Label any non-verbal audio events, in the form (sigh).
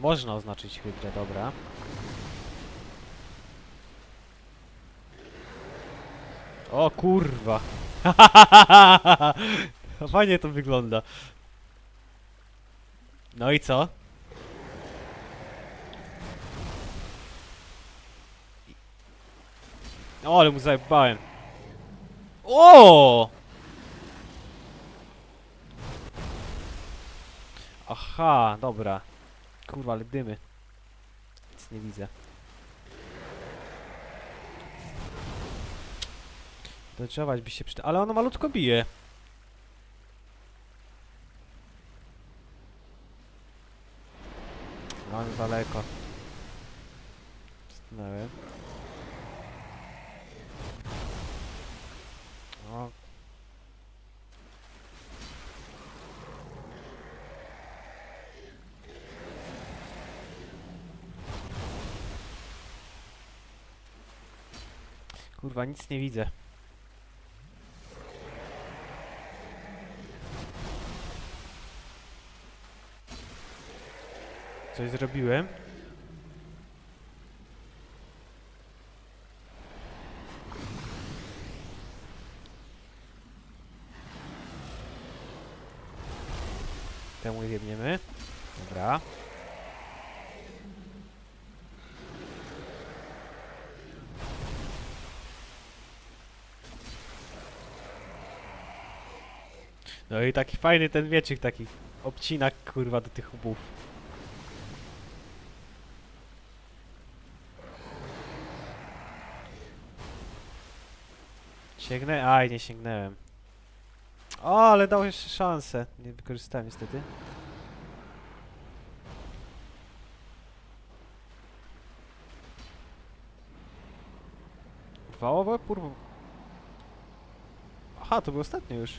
Można oznaczyć hydrę, dobra. O kurwa. (laughs) Fajnie to wygląda. No i co? O, ale mu zajebałem. O! Aha, dobra. Kurwa, ale dymy. Nic nie widzę. Dodżować by się przyda... Ale ono malutko bije. No, daleko. Stanąłem. O. Kurwa, nic nie widzę. Coś zrobiłem? Temu jebniemy. Dobra. No i taki fajny ten wieczyk, taki obcinak kurwa do tych łbów. Sięgnę? Aj, nie sięgnąłem. O, ale dał jeszcze szansę. Nie wykorzystałem niestety. Wałowe, kurwa. Aha, to był ostatni już.